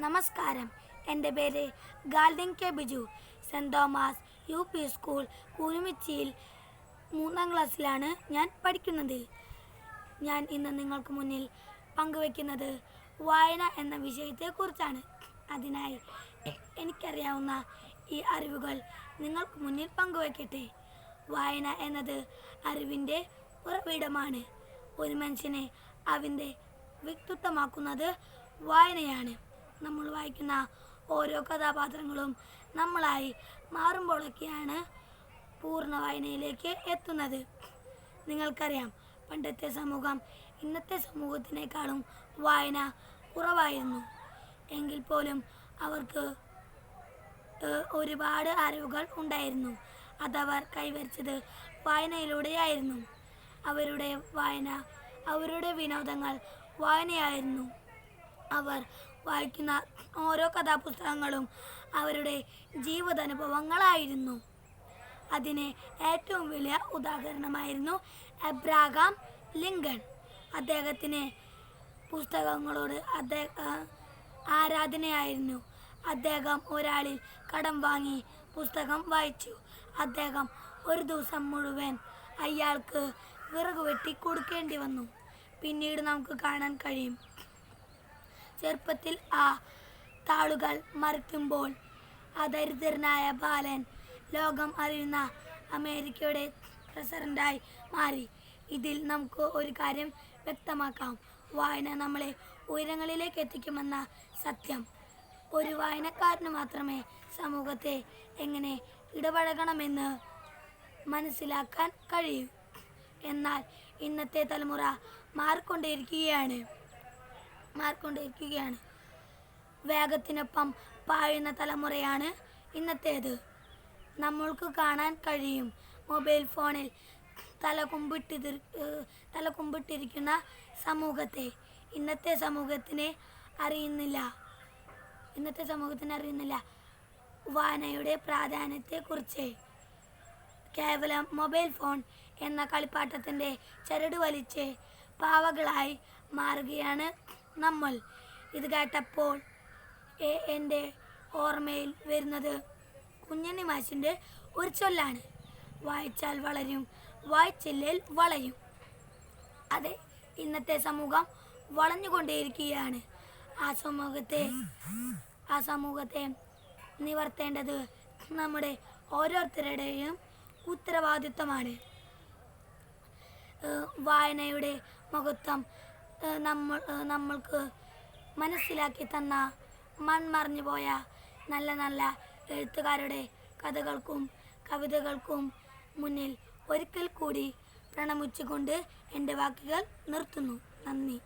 നമസ്കാരം. എന്റെ പേര് Galdin K Biju. Saint Thomas U P school കുരുമിച്ചിയിൽ മൂന്നാം ക്ലാസ്സിലാണ് ഞാൻ പഠിക്കുന്നത്. ഞാൻ ഇന്ന് നിങ്ങൾക്ക് മുന്നിൽ പങ്കുവയ്ക്കുന്നത് വായന എന്ന വിഷയത്തെക്കുറിച്ചാണ്. അതിനായി എനിക്കറിയാവുന്ന ഈ അറിവുകൾ നിങ്ങൾക്ക് മുന്നിൽ പങ്കുവയ്ക്കട്ടെ. വായന എന്നത് അറിവിന്റെ ഉറവിടമാണ്. ഒരു മനുഷ്യനെ അവന്റെ വ്യക്തിത്വമാക്കുന്നത് വായനയാണ്. നമ്മൾ വായിക്കുന്ന ഓരോ കഥാപാത്രങ്ങളും നമ്മളായി മാറുമ്പോഴൊക്കെയാണ് പൂർണ വായനയിലേക്ക് എത്തുന്നത്. നിങ്ങൾക്കറിയാം പണ്ടത്തെ സമൂഹം ഇന്നത്തെ സമൂഹത്തിനേക്കാളും വായന കുറവായിരുന്നു. എങ്കിൽ പോലും അവർക്ക് ഒരുപാട് അറിവുകൾ ഉണ്ടായിരുന്നു. അതവർ കൈവരിച്ചത് വായനയിലൂടെയായിരുന്നു. അവരുടെ വായന അവരുടെ വിനോദങ്ങൾ വായനയായിരുന്നു. അവർ വായിക്കുന്ന ഓരോ കഥാപുസ്തകങ്ങളും അവരുടെ ജീവിതാനുഭവങ്ങളായിരുന്നു. അതിന് ഏറ്റവും വലിയ ഉദാഹരണമായിരുന്നു എബ്രാഹാം ലിങ്കൺ. അദ്ദേഹത്തിന് പുസ്തകങ്ങളോട് അദ്ദേഹം ആരാധനയായിരുന്നു. അദ്ദേഹം ഒരാളിൽ കടം വാങ്ങി പുസ്തകം വായിച്ചു. അദ്ദേഹം ഒരു ദിവസം മുഴുവൻ അയാൾക്ക് വിറക് വെട്ടി കൊടുക്കേണ്ടി വന്നു. പിന്നീട് നമുക്ക് കാണാൻ കഴിയും. ചെറുപ്പത്തിൽ ആ താളുകൾ മറിക്കുമ്പോൾ അദരിദ്രനായ ബാലൻ ലോകം അറിയുന്ന അമേരിക്കയുടെ പ്രസിഡന്റായി മാറി. ഇതിൽ നമുക്ക് ഒരു കാര്യം വ്യക്തമാക്കാം. വായന നമ്മളെ ഉയരങ്ങളിലേക്ക് എത്തിക്കുമെന്ന സത്യം. ഒരു വായനക്കാരന് മാത്രമേ സമൂഹത്തെ എങ്ങനെ ഇടപഴകണമെന്ന് മനസ്സിലാക്കാൻ കഴിയൂ. എന്നാൽ ഇന്നത്തെ തലമുറ മാറിക്കൊണ്ടിരിക്കുകയാണ് മാറിക്കൊണ്ടിരിക്കുകയാണ്. വേഗത്തിനൊപ്പം പായുന്ന തലമുറയാണ് ഇന്നത്തേത്. നമ്മൾക്ക് കാണാൻ കഴിയും. മൊബൈൽ ഫോണിൽ തലകുമ്പിട്ടി തലകുമ്പിട്ടിരിക്കുന്ന തല സമൂഹത്തെ. ഇന്നത്തെ സമൂഹത്തിനെ അറിയുന്നില്ല. ഇന്നത്തെ സമൂഹത്തിന് അറിയുന്നില്ല. വായനയുടെ പ്രാധാന്യത്തെക്കുറിച്ച്. കേവലം മൊബൈൽ ഫോൺ എന്ന കളിപ്പാട്ടത്തിന്റെ ചരട് വലിച്ച് പാവകളായി മാറുകയാണ് നമ്മൾ. ഇത് കേട്ടപ്പോൾ എന്റെ ഓർമ്മയിൽ വരുന്നത് കുഞ്ഞണ്ണി മാഷിന്റെ ഒരു ചൊല്ലാണ്. വായിച്ചാൽ വളരും വായിച്ചില്ലേൽ വളയും. അതെ ഇന്നത്തെ സമൂഹം വളഞ്ഞുകൊണ്ടേയിരിക്കുകയാണ്. ആ സമൂഹത്തെ ആ സമൂഹത്തെ നിവർത്തേണ്ടത് നമ്മുടെ ഓരോരുത്തരുടെയും ഉത്തരവാദിത്വമാണ്. വായനയുടെ മഹത്വം നമ്മൾ നമ്മൾക്ക് മനസ്സിലാക്കി തന്ന മൺമറിഞ്ഞു പോയ നല്ല നല്ല എഴുത്തുകാരുടെ കഥകൾക്കും കവിതകൾക്കും മുന്നിൽ ഒരിക്കൽ കൂടി പ്രണമിച്ചുകൊണ്ട് എന്റെ വാക്കുകൾ നിർത്തുന്നു. നന്ദി.